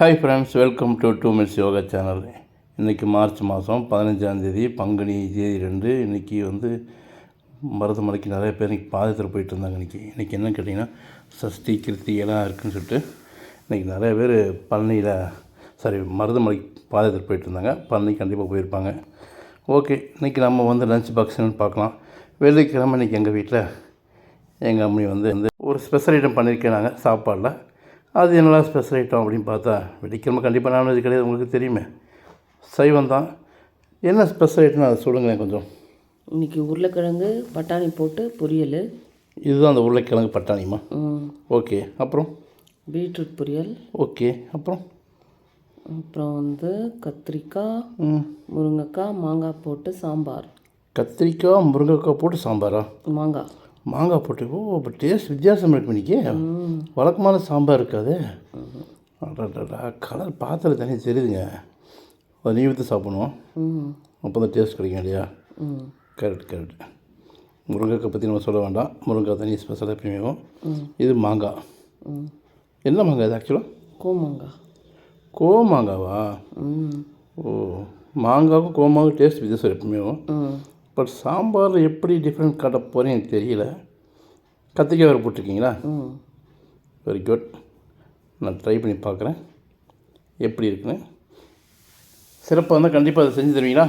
Hi friends welcome to two minutes yoga channel இன்றைக்கி March மாதம் பதினஞ்சாந்தேதி பங்குனி தேதி ரெண்டு. இன்றைக்கி வந்து மருதமலைக்கு நிறைய பேர் இன்றைக்கி பாதத்தில் போயிட்டு இருந்தாங்க இன்றைக்கி இன்றைக்கி என்னன்னு கேட்டிங்கன்னா சஷ்டி கிருத்திகெல்லாம் இருக்குன்னு சொல்லிட்டு இன்றைக்கி நிறைய பேர் பழனியில் சாரி மருதமலைக்கு பாதத்தில் போயிட்டு இருந்தாங்க. பழனி கண்டிப்பாக போயிருப்பாங்க. ஓகே இன்றைக்கி நம்ம வந்து லஞ்ச் பாக்ஸ்னு பார்க்கலாம். வெள்ளிக்கிழமை இன்றைக்கி எங்கள் வீட்டில் எங்கள் அம்மி வந்து வந்து ஒரு ஸ்பெஷல் ஐட்டம் பண்ணியிருக்கேன் நாங்கள் சாப்பாடில். அது என்னடா ஸ்பெஷல் ஐட்டம் அப்படின்னு பார்த்தா வெள்ளிக்கிழமை கண்டிப்பாக நான்வெஜ் கிடையாது உங்களுக்கு தெரியுமே. சைவம் தான். என்ன ஸ்பெஷல் ஐட்டம் அதை சொல்லுங்களேன் கொஞ்சம். இன்னைக்கு உருளைக்கிழங்கு பட்டாணி போட்டு பொரியல். இதுதான் அந்த உருளைக்கிழங்கு பட்டாணிமா ஓகே அப்புறம்? பீட்ரூட் பொரியல். ஓகே அப்புறம்? அப்புறம் வந்து கத்திரிக்காய் முருங்கைக்காய் மாங்காய் போட்டு சாம்பார். கத்திரிக்காய் முருங்கைக்காய் போட்டு சாம்பாரா? மாங்காய். மாங்காய் போட்டு ஓ இப்போ டேஸ்ட் வித்தியாசம் இருக்கு இன்னைக்கு. வழக்கமான சாம்பார் இருக்காது. கலர் பாத்திர தனி தெரியுதுங்க. அதை நீ ஊற்றி சாப்பிடணும். அப்போ தான் டேஸ்ட் கிடைக்கும் இல்லையா? கரெக்ட் கரெக்ட் முருங்கைக்காய் பற்றி நம்ம சொல்ல வேண்டாம். முருங்கைக்காய் தனி ஸ்பெஷலாக எப்பயுமே இது மாங்காய். என்ன மாங்காய் இது ஆக்சுவலாக கோமாங்காய். கோ மாங்காவா ஓ மாங்காவுக்கும் கோமாவுக்கும் டேஸ்ட் வித்தியாசம் எப்பவுமே. ம். பட் சாம்பாரில் எப்படி டிஃப்ரெண்ட் காட்ட போகிறேன்னு எனக்கு தெரியல. கத்திரிக்காய் வேறு போட்டிருக்கீங்களா? வெரி குட் நான் ட்ரை பண்ணி பார்க்குறேன். எப்படி இருக்குன்னு. சிறப்பாக இருந்தால் கண்டிப்பாக அதை செஞ்சு தருவீங்களா?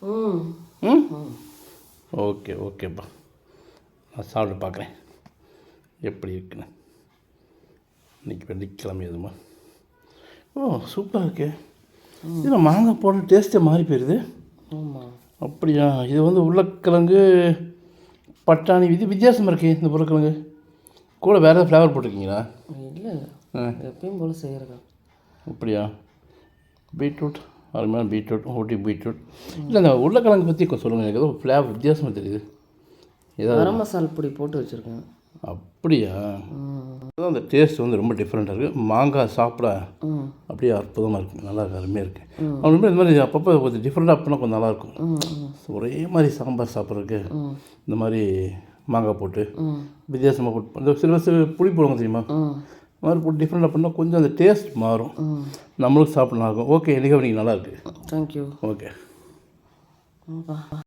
ம். ஓகே ஓகேப்பா. நான் சாப்பிட்டு பார்க்குறேன். எப்படி இருக்குன்னு. இன்றைக்கி வெள்ளிக்கிழமை எதுமா ஓ சூப்பராக இருக்கே. இது மாங்காய் போடுற டேஸ்ட்டே மாறி போயிடுது அப்படியா? இது வந்து உருளைக்கிழங்கு பட்டாணி இது வித்தியாசமாக இருக்கே இந்த உருளைக்கிழங்கு. கூட வேறு ஏதாவது ஃப்ளேவர் போட்டிருக்கீங்களா? இல்லை. ஆ. எப்பயும் போல் செய்கிறதா அப்படியா? பீட்ரூட் அருமையான பீட்ரூட் ஊட்டி பீட்ரூட். இல்லை இந்த உருளைக்கிழங்கு பற்றி சொல்லுங்கள் எனக்கு ஏதோ ஃப்ளேவர் வித்தியாசமாக தெரியுது. ஏதாவது கரம் மசால் பொடி போட்டு வச்சுருக்கேன். அப்படியா? அந்த டேஸ்ட் வந்து ரொம்ப டிஃப்ரெண்ட்டாக இருக்குது மாங்காய் சாப்பிட அப்படியே அற்புதமாக இருக்குது நல்லா இருக்கு. அருமையாக இருக்குது அவனுமே இந்த மாதிரி அப்பப்போ கொஞ்சம் டிஃப்ரெண்ட்டாக பண்ணால் கொஞ்சம் நல்லாயிருக்கும். ஒரே மாதிரி சாம்பார் சாப்பிட்றதுக்கு இந்த மாதிரி மாங்காய் போட்டு வித்தியாசமாக போட்டு இந்த சில சில புளி போடுவாங்க தெரியுமா? மாதிரி போட்டு டிஃப்ரெண்ட்டாக பண்ணால் கொஞ்சம் அந்த டேஸ்ட் மாறும். நம்மளுக்கு சாப்பிட நல்லா இருக்கும். ஓகே எனக்கு நீங்கள் நல்லா இருக்குது தேங்க்யூ ஓகே